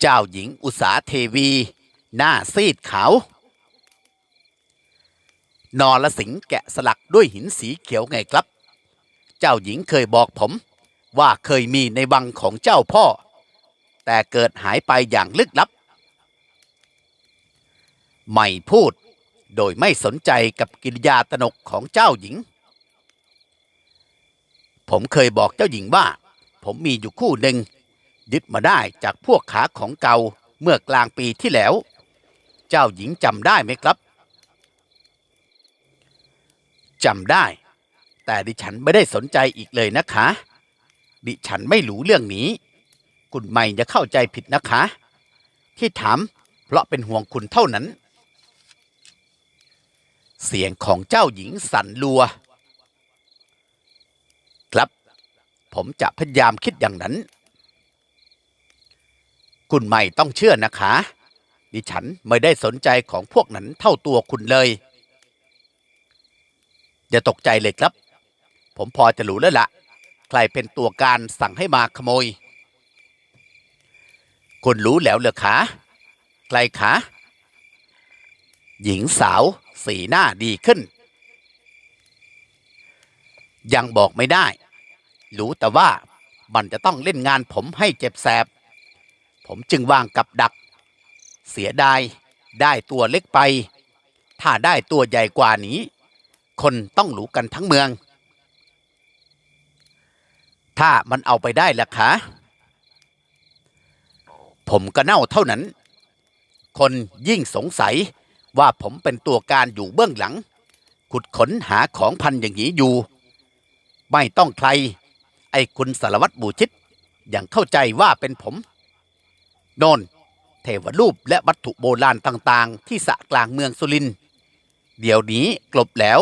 เจ้าหญิงอุษาเทวี หน้าซีดขาวนอรสิงแกะสลักด้วยหินสีเขียวไงครับ เจ้าหญิงเคยบอกผม ว่าเคยมีในวังของเจ้าพ่อ แต่เกิดหายไปอย่างลึกลับ ไม่พูดโดยไม่สนใจกับกิริยาตนกของเจ้าหญิง ผมเคยบอกเจ้าหญิงว่า ผมมีอยู่คู่หนึ่ง ยึดมาได้จากพวกขาของเก่าเมื่อกลางปีที่แล้ว เจ้าหญิงจำได้ไหมครับจำได้ แต่ดิฉันไม่ได้สนใจอีกเลยนะคะ ดิฉันไม่รู้เรื่องนี้ คุณไม่จะเข้าใจผิดนะคะ ที่ถามเพราะเป็นห่วงคุณเท่านั้น เสียงของเจ้าหญิงสั่นรัว ครับ ผมจะพยายามคิดอย่างนั้น คุณไม่ต้องเชื่อนะคะ ดิฉันไม่ได้สนใจของพวกนั้นเท่าตัวคุณเลย อย่าตกใจเลยครับ ผมพอจะรู้แล้วละใครเป็นตัวการสั่งให้มาขโมย คุณรู้แล้วเหรอคะ ใครคะ หญิงสาวสีหน้าดีขึ้น ยังบอกไม่ได้ รู้แต่ว่ามันจะต้องเล่นงานผมให้เจ็บแสบ ผมจึงวางกับดัก เสียดายได้ตัวเล็กไป ถ้าได้ตัวใหญ่กว่านี้ คนต้องรู้กันทั้งเมือง ถ้ามันเอาไปได้ล่ะคะผมก็เน่าเท่านั้น คนยิ่งสงสัยว่าผมเป็นตัวการอยู่เบื้องหลัง ขุดขนหาของพันอย่างนี้อยู่ ไม่ต้องใคร ไอ้คุณสารวัตรบูชิต อย่างเข้าใจว่าเป็นผม นนเทวรูปและวัตถุโบราณต่างๆ ที่สะกลางเมืองสุริน เดี๋ยวนี้กลบแล้ว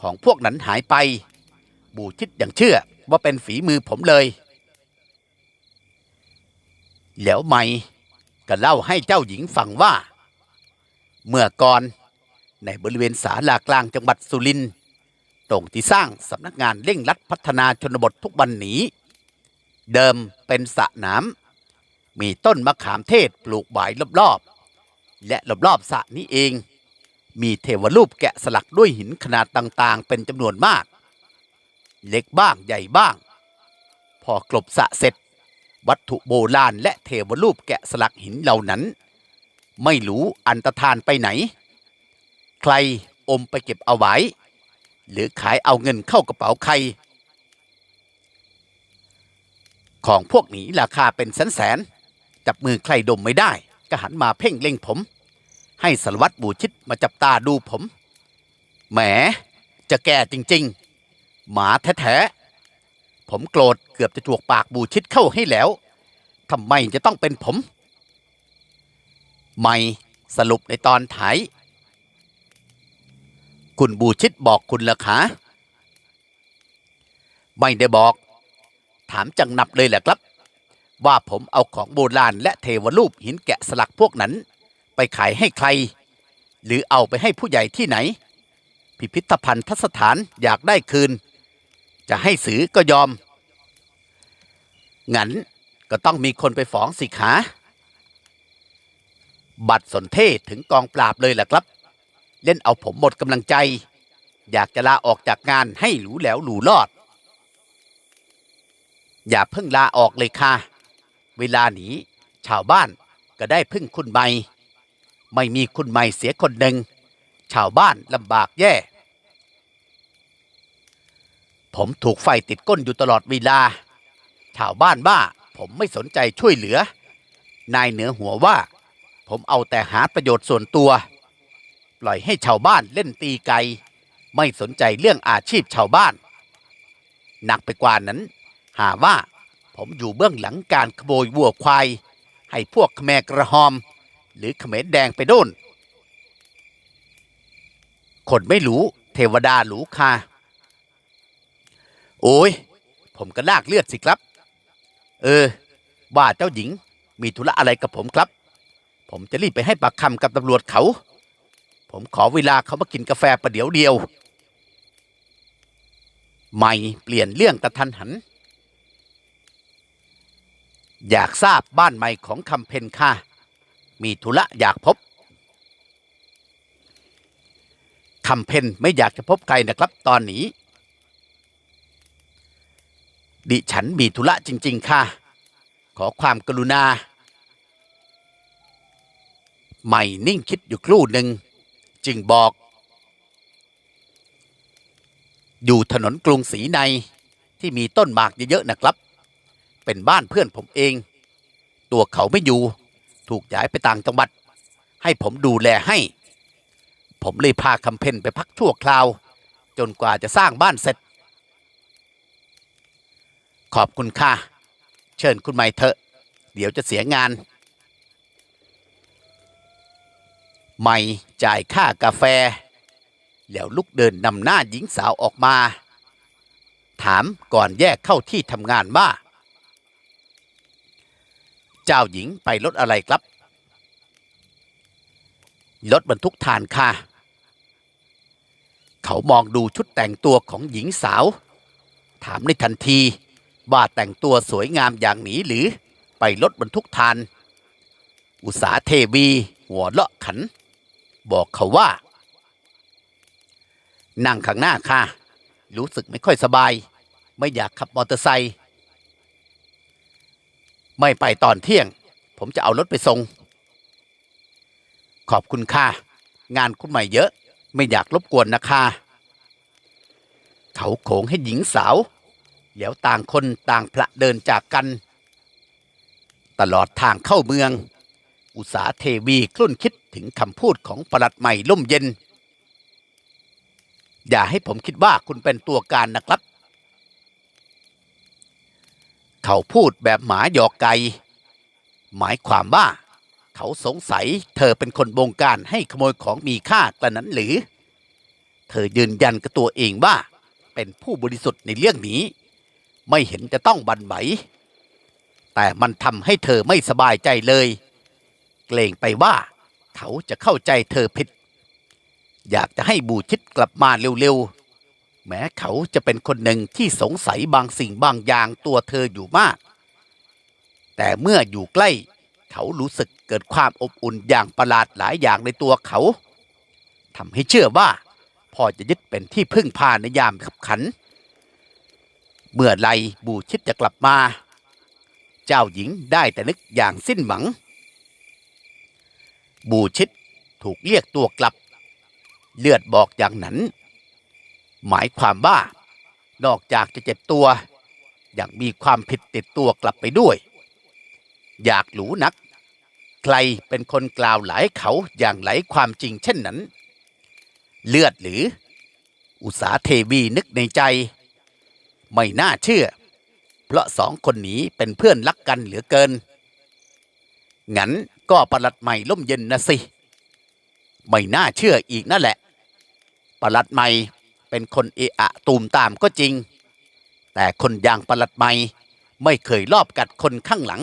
ของพวกนั้นหายไป บูชิตอย่างเชื่อว่าเป็นฝีมือผมเลย แล้วไม่ก็เล่าให้เจ้าหญิงฟังว่า เมื่อก่อนในบริเวณศาลากลางจังหวัดสุรินทร์ตรงที่สร้างสำนักงานเร่งรัดพัฒนาชนบททุกวันนี้ เดิมเป็นสระน้ำ มีต้นมะขามเทศปลูกบายรอบๆ และรอบๆสระนี้เอง มีเทวรูปแกะสลักด้วยหินขนาดต่างๆ เป็นจำนวนมาก เล็กบ้างใหญ่บ้าง พอกลบสระเสร็จ วัตถุโบราณและเทวรูปแกะสลักหินเหล่านั้น ไม่รู้อันตรธานไปไหน ใครอมไปเก็บเอาไว้ หรือขายเอาเงินเข้ากระเป๋าใครของพวกนี้ราคาเป็นแสนแสน จับมือใครดมไม่ได้ ก็หันมาเพ่งเล็งผม ให้สารวัตรบูชิตมาจับตาดูผม แหม จะแก่จริง ๆ หมาแท้ๆ ผมโกรธเกือบจะจวกปากบูชิตเข้าให้แล้วทำไมจะต้องเป็นผม ไม่สรุปในตอนถ่ายคุณบูชิตบอกคุณละคะไม่ได้บอก ถามจังหนับเลยแหละครับ ว่าผมเอาของโบราณและเทวรูปหินแกะสลักพวกนั้น ไปขายให้ใคร หรือเอาไปให้ผู้ใหญ่ที่ไหน พิพิธภัณฑสถานอยากได้คืน จะให้สือก็ยอม งั้นก็ต้องมีคนไปฟ้องสิขาบัตรสนเทศถึงกองปราบเลยแหละครับ เล่นเอาผมหมดกำลังใจ อยากจะลาออกจากงานให้หรูแล้วหรูรอด อย่าเพิ่งลาออกเลยค่ะ เวลานี้ชาวบ้านก็ได้พึ่งคุณใหม่ ไม่มีคุณใหม่เสียคนหนึ่ง ชาวบ้านลำบากแย่ ผมถูกไฟติดก้นอยู่ตลอดเวลา ชาวบ้านว่าผมไม่สนใจช่วยเหลือ นายเหนือหัวว่า ผมเอาแต่หาประโยชน์ส่วนตัว ปล่อยให้ชาวบ้านเล่นตีไกไม่สนใจเรื่องอาชีพชาวบ้าน หนักไปกว่านั้น หาว่า ผมอยู่เบื้องหลังการขโมยวัวควาย ให้พวกขแมกระหอม หรือเขมรแดงไปโดนคนไม่รู้ เทวดาหรูคาโอ้ย ผมก็ลากเลือดสิครับ เออ ว่าเจ้าหญิงมีธุระอะไรกับผมครับ ผมจะรีบไปให้ปากคำกับตำรวจเขา ผมขอเวลาเขามากินกาแฟประเดี๋ยวเดียว ไม่เปลี่ยนเรื่องกระทันหัน อยากทราบบ้านใหม่ของคำเพนค่ะ มีธุระอยากพบคำเพนไม่อยากจะพบใครนะครับตอนนี้ ดิฉันมีธุระจริง ๆ ค่ะ ขอความกรุณา ไม่นิ่งคิดอยู่ครู่หนึ่ง จึงบอก อยู่ถนนกรุงศรีในที่มีต้นหมากเยอะๆนะครับ เป็นบ้านเพื่อนผมเอง ตัวเขาไม่อยู่ ถูกย้ายไปต่างจังหวัด ให้ผมดูแลให้ ผมเลยพาคำเพนไปพักชั่วคราว จนกว่าจะสร้างบ้านเสร็จ ขอบคุณค่ะ เชิญคุณใหม่เถอะ เดี๋ยวจะเสียงาน ใหม่จ่ายค่ากาแฟ แล้วลุกเดินนำหน้าหญิงสาวออกมาถามก่อนแยกเข้าที่ทำงานว่า เจ้าหญิงไปรถอะไรครับรถบรรทุกทานค่ะ เขามองดูชุดแต่งตัวของหญิงสาว ถามในทันทีว่าแต่งตัวสวยงามอย่างนี้หรือไปรถบรรทุกทาน อุสาเทวีหัวเลาะขัน บอกเขาว่า นั่งข้างหน้าค่ะ รู้สึกไม่ค่อยสบาย ไม่อยากขับมอเตอร์ไซค์ ไม่ไปตอนเที่ยง ผมจะเอารถไปส่ง ขอบคุณค่ะ งานคุณใหม่เยอะ ไม่อยากรบกวนนะคะเขาโขงให้หญิงสาว แล้วต่างคนต่างพละเดินจากกัน ตลอดทางเข้าเมือง อุสาเทวีคลุ่นคิดถึงคำพูดของประหลัดใหม่ล่มเย็น อย่าให้ผมคิดว่าคุณเป็นตัวการนะครับ เขาพูดแบบหมาหยอกไก่หมายความว่า เขาสงสัยเธอเป็นคนบงการให้ขโมยของมีค่ากระนั้นหรือ เธอยืนยันกับตัวเองว่า เป็นผู้บริสุทธิ์ในเรื่องนี้ ไม่เห็นจะต้องบันไหวแต่มันทำให้เธอไม่สบายใจเลย เกรงไปว่า เขาจะเข้าใจเธอผิด อยากจะให้บูชิดกลับมาเร็วๆ แม้เขาจะเป็นคนหนึ่งที่สงสัยบางสิ่งบางอย่างตัวเธออยู่มาก แต่เมื่ออยู่ใกล้ เขารู้สึกเกิดความอบอุ่นอย่างประหลาดหลายอย่างในตัวเขาทำให้เชื่อว่าพ่อจะยึดเป็นที่พึ่งพาในยามขับขัน เมื่อไรบูชิดจะกลับมา เจ้าหญิงได้แต่นึกอย่างสิ้นหวัง บูชิดถูกเรียกตัวกลับ เลือดบอกอย่างนั้น หมายความว่า นอกจากจะเจ็บตัว ยังมีความผิดติดตัวกลับไปด้วย อยากหรูนัก ใครเป็นคนกล่าวหลายเขาอย่างไหลความจริงเช่นนั้น เลือดหรือ อุสาเทวีนึกในใจ ไม่น่าเชื่อ เพราะสองคนนี้เป็นเพื่อนรักกันเหลือเกิน งั้นก็ประหลัดใหม่ล่มเย็นนะสิ ไม่น่าเชื่ออีกนั่นแหละประหลัดใหม่ เป็นคนเอะอะตูมตามก็จริง แต่คนยางประหลัดใหม่ไม่เคยลอบกัดคนข้างหลัง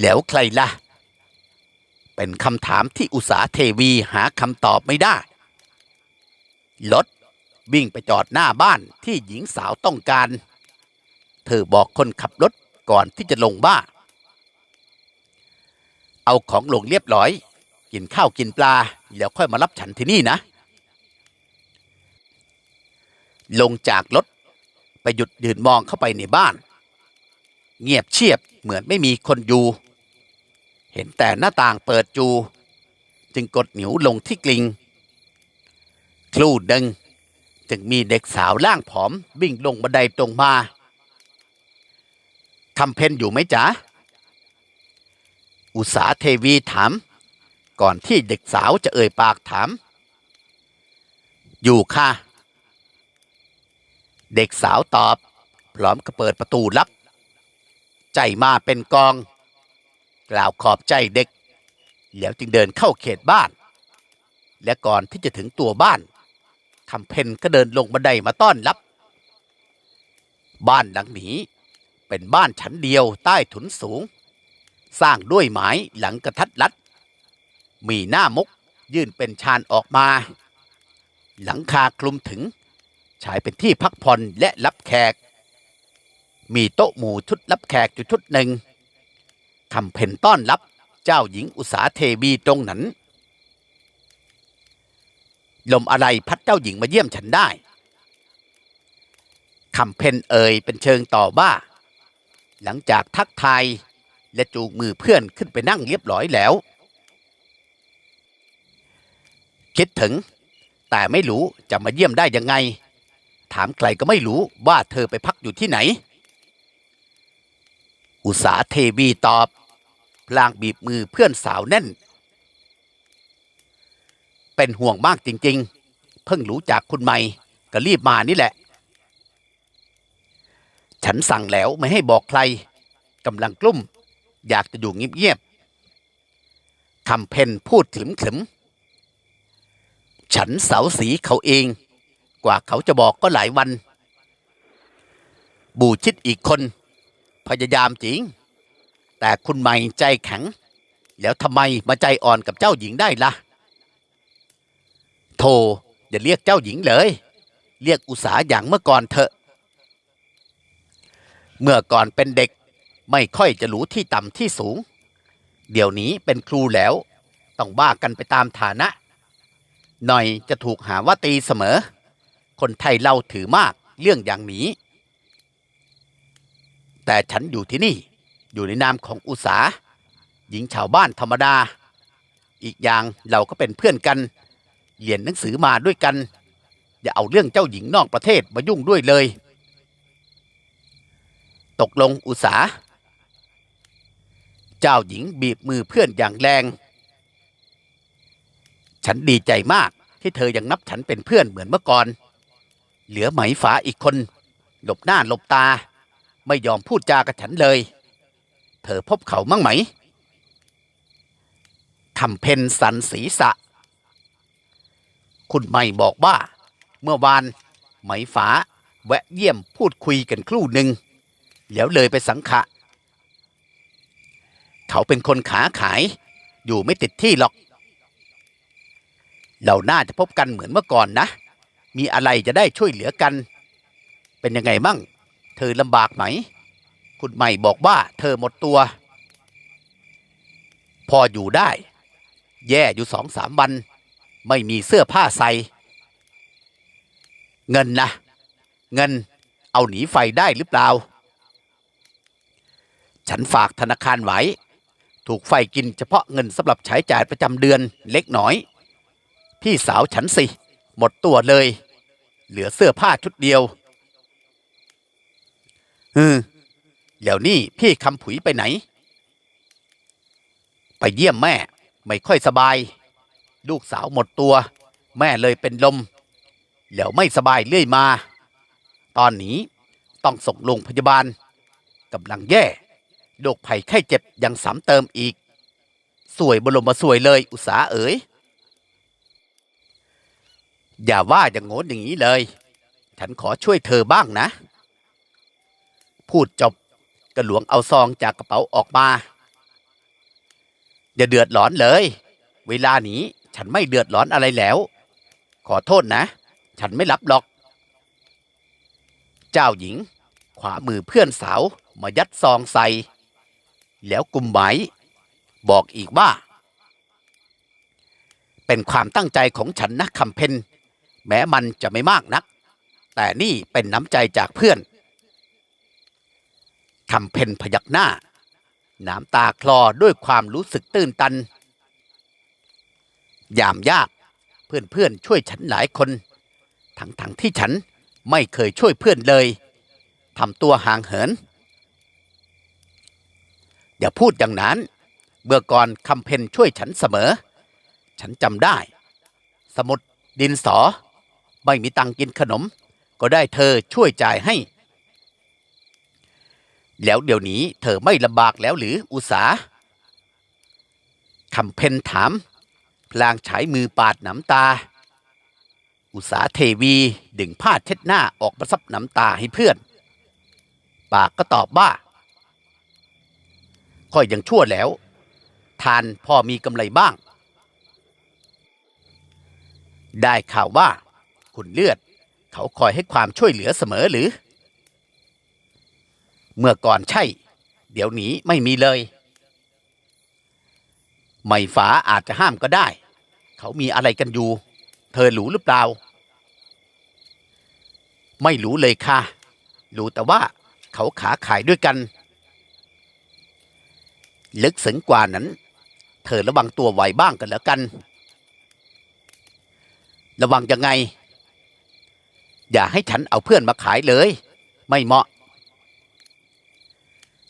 แล้วใครล่ะ เป็นคำถามที่อุสาเทวีหาคำตอบไม่ได้ รถวิ่งไปจอดหน้าบ้านที่หญิงสาวต้องการ เธอบอกคนขับรถก่อนที่จะลงบ้านเอาของลงเรียบร้อย กินข้าวกินปลา แล้วค่อยมารับฉันที่นี่นะ ลงจากรถไปหยุดยืนมองเข้าไปในบ้าน เงียบเชียบเหมือนไม่มีคนอยู่ เห็นแต่หน้าต่างเปิดจู จึงกดหนิวลงที่กลิงครู่ดึงจึงมีเด็กสาวร่างผอมวิ่งลงบันไดตรงมาคำเพนอยู่ไหมจ๊ะ อุสาเทวีถาม ก่อนที่เด็กสาวจะเอ่ยปากถาม อยู่ค่ะ เด็กสาวตอบ พร้อมกับเปิดประตูลับ ใจมาเป็นกอง กล่าวขอบใจเด็ก แล้วจึงเดินเข้าเขตบ้าน และก่อนที่จะถึงตัวบ้านคำเพนก็เดินลงบันไดมาต้อนรับ บ้านหลังนี้เป็นบ้านชั้นเดียวใต้ถุนสูง สร้างด้วยไม้หลังกระทัดรัด มีหน้ามุกยื่นเป็นชานออกมา หลังคาคลุมถึง ใช้เป็นที่พักผ่อนและรับแขก มีโต๊ะหมู่ชุดรับแขกอยู่ชุดหนึ่งคำเพ่นต้อนรับเจ้าหญิงอุษาเทวีตรงนั้น ลมอะไรพัดเจ้าหญิงมาเยี่ยมฉันได้คำเพ่นเอ่ยเป็นเชิงต่อว่า หลังจากทักทายและจูงมือเพื่อนขึ้นไปนั่งเรียบร้อยแล้ว คิดถึง แต่ไม่รู้จะมาเยี่ยมได้ยังไง ถามใครก็ไม่รู้ว่าเธอไปพักอยู่ที่ไหน อุษาเทวีตอบพลางบีบมือเพื่อนสาวแน่น เป็นห่วงมากจริง ๆ เพิ่งรู้จากคุณใหม่ก็รีบมานี่แหละ ฉันสั่งแล้วไม่ให้บอกใครกำลังกลุ้ม อยากจะอยู่เงียบๆคำเพนพูดขลึมๆฉันเสาสีเขาเอง กว่าเขาจะบอกก็หลายวัน บูชิดอีกคน พยายามจริง แต่คุณใหม่ใจแข็ง แล้วทำไมมาใจอ่อนกับเจ้าหญิงได้ล่ะโทอย่าเรียกเจ้าหญิงเลย เรียกอุสาอย่างเมื่อก่อนเถอะ เมื่อก่อนเป็นเด็กไม่ค่อยจะรู้ที่ต่ำที่สูง เดี๋ยวนี้เป็นครูแล้ว ต้องบ้ากันไปตามฐานะ หน่อยจะถูกหาว่าตีเสมอ คนไทยเราถือมากเรื่องอย่างนี้ แต่ฉันอยู่ที่นี่อยู่ในนามของอุสาหญิงชาวบ้านธรรมดา อีกอย่างเราก็เป็นเพื่อนกันเรียนหนังสือมาด้วยกัน อย่าเอาเรื่องเจ้าหญิงนอกประเทศมายุ่งด้วยเลย ตกลงอุสาเจ้าหญิงบีบมือเพื่อนอย่างแรง ฉันดีใจมากที่เธอยังนับฉันเป็นเพื่อนเหมือนเมื่อก่อน เหลือไหมฝาอีกคน หลบหน้าหลบตา ไม่ยอมพูดจากับฉันเลย เธอพบเขามั่งไหมคำเพนสันศีษะ คุณไม่บอกว่า เมื่อวานไหมฝาแวะเยี่ยมพูดคุยกันครู่หนึ่งแล้วเลยไปสังขะ เขาเป็นคนขาขาย อยู่ไม่ติดที่หรอก เราน่าจะพบกันเหมือนเมื่อก่อนนะ มีอะไรจะได้ช่วยเหลือกัน เป็นยังไงมั่ง เธอลำบากไหม คุณใหม่บอกว่า เธอหมดตัว พออยู่ได้ แย่อยู่สองสามวัน ไม่มีเสื้อผ้าใส่ เงินนะ เงินเอาหนีไฟได้หรือเปล่า ฉันฝากธนาคารไว้ ถูกไฟกินเฉพาะเงินสำหรับใช้จ่ายประจำเดือนเล็กน้อย พี่สาวฉันสิ หมดตัวเลย เหลือเสื้อผ้าชุดเดียวฮึเดี๋ยวนี้พี่คำผุยไปไหน ไปเยี่ยมแม่ ไม่ค่อยสบาย ลูกสาวหมดตัว แม่เลยเป็นลม แล้วไม่สบายเรื่อยมา ตอนนี้ต้องส่งโรงพยาบาลกำลังแย่โรคภัยไข้เจ็บยังสามเติมอีก สวยบรมมาสวยเลยอุตสาเอ๋ย อย่าว่าอย่างโง่อย่างนี้เลย ฉันขอช่วยเธอบ้างนะ พูดจบกระหลวงเอาซองจากกระเป๋าออกมา อย่าเดือดร้อนเลย เวลานี้ฉันไม่เดือดร้อนอะไรแล้ว ขอโทษนะ ฉันไม่รับหรอก เจ้าหญิง ขวามือเพื่อนสาวมายัดซองใส่ แล้วกุมไว้บอกอีกว่า เป็นความตั้งใจของฉันนะคำเพน แม้มันจะไม่มากนัก แต่นี่เป็นน้ำใจจากเพื่อนคำเพนพยักหน้า น้ำตาคลอด้วยความรู้สึกตื้นตัน ยามยากเพื่อนๆช่วยฉันหลายคน ทั้งๆที่ฉันไม่เคยช่วยเพื่อนเลยทำตัวห่างเหิน อย่าพูดอย่างนั้นเมื่อก่อนคำเพนช่วยฉันเสมอ ฉันจำได้ สมุดดินสอ ไม่มีตังกินขนม ก็ได้เธอช่วยจ่ายให้ แล้วเดี๋ยวนี้เธอไม่ลำบากแล้วหรืออุสาคำเพนถามพลางฉายมือปาดน้ำตา อุสาเทวีดึงผ้าเช็ดหน้าออกมาซับน้ำตาให้เพื่อน ปากก็ตอบว่าค่อยยังชั่วแล้ว ทานพอมีกำไรบ้าง ได้ข่าวว่า คุณเลือด เขาคอยให้ความช่วยเหลือเสมอหรือ เมื่อก่อนใช่ เดี๋ยวนี้ไม่มีเลย ไม่ฝาอาจจะห้ามก็ได้ เขามีอะไรกันอยู่ เธอรู้หรือเปล่า ไม่รู้เลยค่ะ รู้แต่ว่าเขาขาขายด้วยกัน ลึกซึ้งกว่านั้น เธอระวังตัวไว้บ้างกันแล้วกันระวังยังไง อย่าให้ฉันเอาเพื่อนมาขายเลย ไม่เหมาะ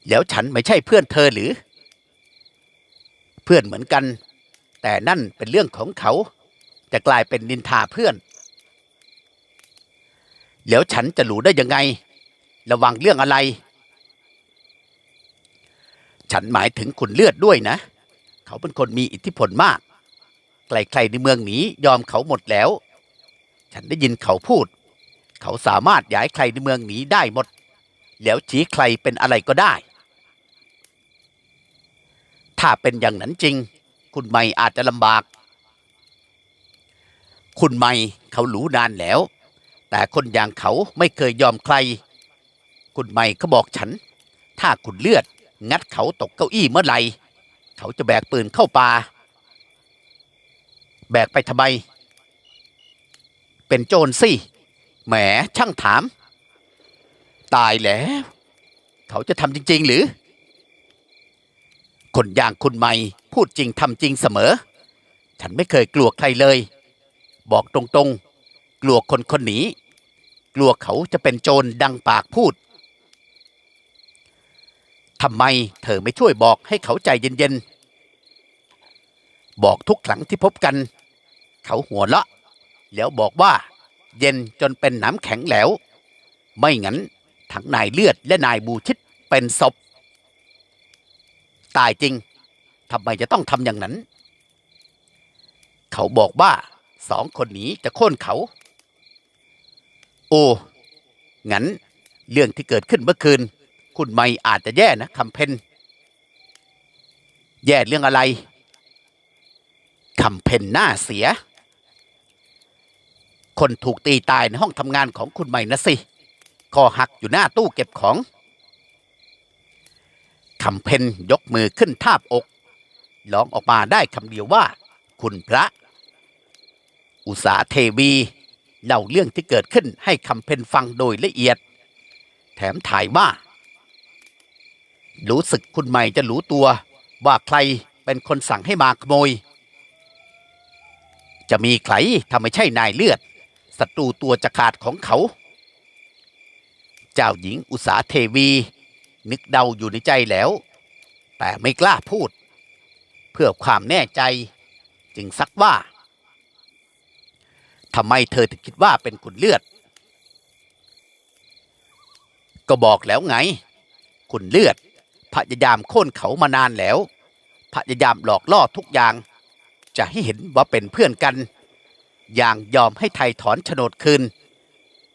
แล้วฉันไม่ใช่เพื่อนเธอหรือ เพื่อนเหมือนกัน แต่นั่นเป็นเรื่องของเขา จะกลายเป็นนินทาเพื่อน แล้วฉันจะรู้ได้ยังไง ระวังเรื่องอะไร ฉันหมายถึงขุนเลือดด้วยนะ เขาเป็นคนมีอิทธิพลมากใครๆในเมืองนี้ยอมเขาหมดแล้ว ฉันได้ยินเขาพูด เขาสามารถย้ายใครในเมืองหนีได้หมด แล้วชี้ใครเป็นอะไรก็ได้ ถ้าเป็นอย่างนั้นจริง คุณไม่อาจจะลำบาก คุณไม่เขารู้นานแล้ว แต่คนอย่างเขาไม่เคยยอมใคร คุณไม่เขาบอกฉัน ถ้าคุณเลือด งัดเขาตกเก้าอี้เมื่อไหร่ เขาจะแบกปืนเข้าป่า แบกไปทำไม เป็นโจรสิ แหมช่างถาม ตายแล้ว เขาจะทำจริง ๆ หรือ คนอย่างคุณไม่พูดจริงทำจริงเสมอ ฉันไม่เคยกลัวใครเลย บอกตรงๆ กลัวคนคนนี้ กลัวเขาจะเป็นโจรดังปากพูดทำไมเธอไม่ช่วยบอกให้เขาใจเย็นๆ บอกทุกครั้งที่พบกัน เขาหัวเราะ แล้วบอกว่า เย็นจนเป็นน้ำแข็งแล้ว ไม่งั้นทั้งนายเลือดและนายบูชิดเป็นศพ ตายจริงทำไมจะต้องทำอย่างนั้น เขาบอกว่าสองคนนี้จะโค่นเขา โอ้งั้นเรื่องที่เกิดขึ้นเมื่อคืน คุณไม่อาจจะแย่นะคำเพนแย่เรื่องอะไรคำเพนหน้าเสีย คนถูกตีตายในห้องทำงานของคุณใหม่นะสิคอหักอยู่หน้าตู้เก็บของคำเพนยกมือขึ้นทาบอกร้องออกมาได้คำเดียวว่า คุณพระ อุสาเทวีเล่าเรื่องที่เกิดขึ้นให้คำเพนฟังโดยละเอียด แถมถ่ายว่า รู้สึกคุณใหม่จะรู้ตัว ว่าใครเป็นคนสั่งให้มาขโมย จะมีใครถ้าไม่ใช่นายเลือด ศัตรูตัวจะขาดของเขา เจ้าหญิงอุสาเทวี นึกเดาอยู่ในใจแล้ว แต่ไม่กล้าพูด เพื่อความแน่ใจจึงซักว่าทำไมเธอถึงคิดว่าเป็นขุนเลือด ก็บอกแล้วไง ขุนเลือดพยายามโค่นเขามานานแล้ว พยายามหลอกล่อทุกอย่าง จะให้เห็นว่าเป็นเพื่อนกัน อย่างยอมให้ไทยถอนโฉนดคืน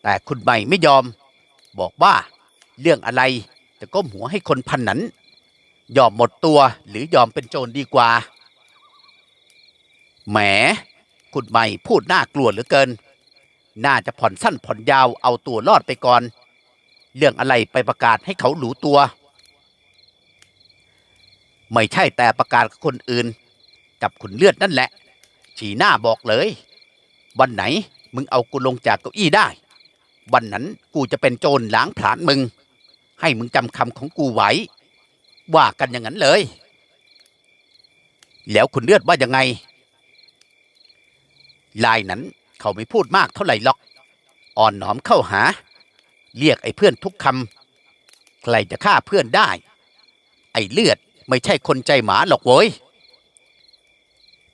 แต่คุณใหม่ไม่ยอม บอกว่าเรื่องอะไรจะก้มหัวให้คนพันนั้น ยอมหมดตัวหรือยอมเป็นโจรดีกว่า แหม คุณใหม่พูดน่ากลัวเหลือเกิน น่าจะผ่อนสั้นผ่อนยาวเอาตัวรอดไปก่อน เรื่องอะไรไปประกาศให้เขารู้ตัว ไม่ใช่แต่ประกาศกับคนอื่น กับขุนเลือดนั่นแหละ ฉีหน้าบอกเลย วันไหนมึงเอากูลงจากเก้าอี้ได้ วันนั้นกูจะเป็นโจรล้างผลาญมึง ให้มึงจำคำของกูไว้ ว่ากันอย่างนั้นเลย แล้วคุณเลือดว่ายังไง ลายนั้นเขาไม่พูดมากเท่าไหร่หรอก อ่อนหนอมเข้าหา เรียกไอ้เพื่อนทุกคำใครจะฆ่าเพื่อนได้ ไอ้เลือดไม่ใช่คนใจหมาหรอกโว้ย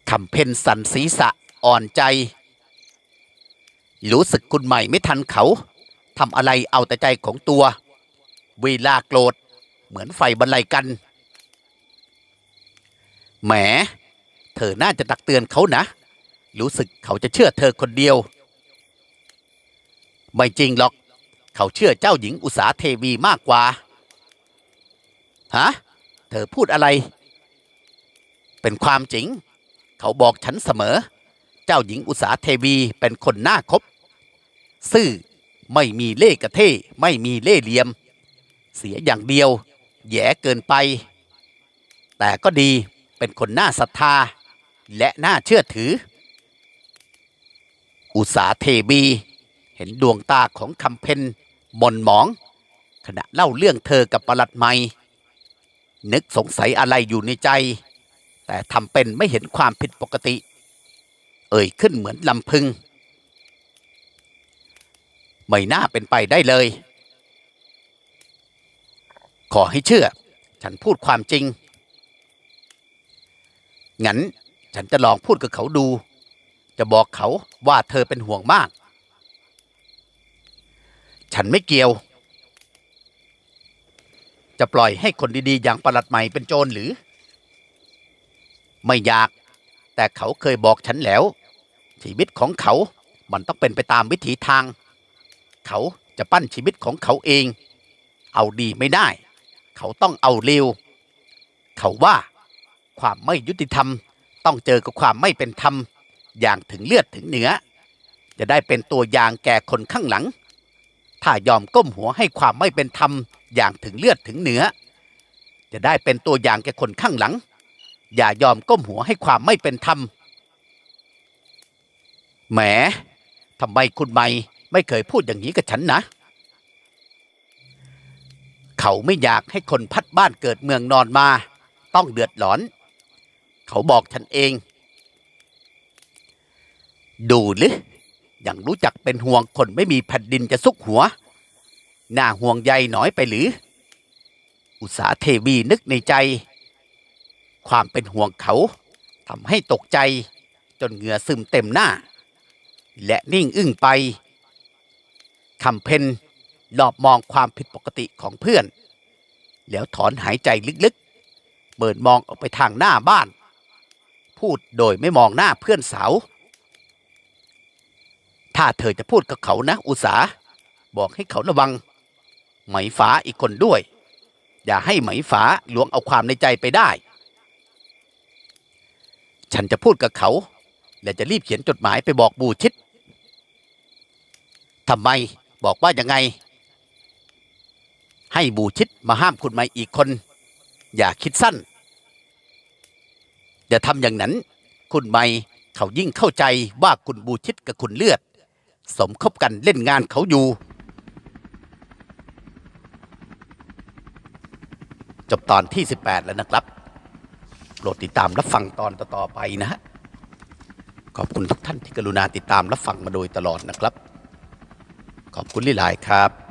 คำเพนสันศีรษะอ่อนใจ รู้สึกคุณใหม่ไม่ทันเขาทำอะไรเอาแต่ใจของตัว เวลาโกรธ เหมือนไฟบรรลัยกัน แหม เธอน่าจะตักเตือนเขานะ รู้สึกเขาจะเชื่อเธอคนเดียว ไม่จริงหรอก เขาเชื่อเจ้าหญิงอุสาเทวีมากกว่า ฮะ เธอพูดอะไร เป็นความจริง เขาบอกฉันเสมอ เจ้าหญิงอุสาเทวีเป็นคนน่าคบ ซื่อไม่มีเล่กระเท่ไม่มีเล่เหลี่ยม เสียอย่างเดียว แย่เกินไป แต่ก็ดีเป็นคนน่าศรัทธา และน่าเชื่อถือ อุตสาเทบีเห็นดวงตาของคำเพนหมนหมอง ขณะเล่าเรื่องเธอกับประหลัดไม่นึกสงสัยอะไรอยู่ในใจ แต่ทำเป็นไม่เห็นความผิดปกติ เอ่ยขึ้นเหมือนลำพึง ไม่น่าเป็นไปได้เลย ขอให้เชื่อ ฉันพูดความจริง งั้นฉันจะลองพูดกับเขาดู จะบอกเขาว่าเธอเป็นห่วงมาก ฉันไม่เกี่ยว จะปล่อยให้คนดีๆ อย่างประหลัดใหม่เป็นโจรหรือ ไม่อยาก แต่เขาเคยบอกฉันแล้ว ชีวิตของเขา มันต้องเป็นไปตามวิถีทาง เขาจะปั้นชีวิตของเขาเอง เอาดีไม่ได้ เขาต้องเอาเร็วเขาว่าความไม่ยุติธรรม ต้องเจอกับความไม่เป็นธรรม อย่างถึงเลือดถึงเนื้อ จะได้เป็นตัวอย่างแก่คนข้างหลัง ถ้ายอมก้มหัวให้ความไม่เป็นธรรม อย่างถึงเลือดถึงเนื้อ จะได้เป็นตัวอย่างแก่คนข้างหลัง อย่ายอมก้มหัวให้ความไม่เป็นธรรม แหมทำไมคุณไม่ไม่เคยพูดอย่างนี้กับฉันนะ เขาไม่อยากให้คนพัดบ้านเกิดเมืองนอนมา ต้องเดือดร้อน เขาบอกฉันเอง ดูหรือยังรู้จักเป็นห่วงคนไม่มีแผ่นดินจะซุกหัว หน่าห่วงใยหน่อยไปหรือ อุตสาเทวีนึกในใจ ความเป็นห่วงเขาทำให้ตกใจจนเหงื่อซึมเต็มหน้า และนิ่งอึ้งไปคำเพนรอบมองความผิดปกติของเพื่อน แล้วถอนหายใจลึกๆ เปิดมองออกไปทางหน้าบ้าน พูดโดยไม่มองหน้าเพื่อนสาว ถ้าเธอจะพูดกับเขานะ อุตสา บอกให้เขาระวัง ไหมฝาอีกคนด้วย อย่าให้ไหมฝาลวงเอาความในใจไปได้ ฉันจะพูดกับเขา และจะรีบเขียนจดหมายไปบอกบูชิดทำไมบอกว่ายังไง ให้บูชิดมาห้ามคุณไม่อีกคน อย่าคิดสั้น อย่าทำอย่างนั้น คุณไม่เขายิ่งเข้าใจว่าคุณบูชิดกับคุณเลือด สมคบกันเล่นงานเขาอยู่ จบตอนที่ 18 แล้วนะครับ ดติดตามรับฟังตอนต่อๆไปนะฮะ ขอบคุณทุกท่านที่กรุณาติดตามรับฟังมาโดยตลอดนะครับ ขอบคุณหลายๆครับ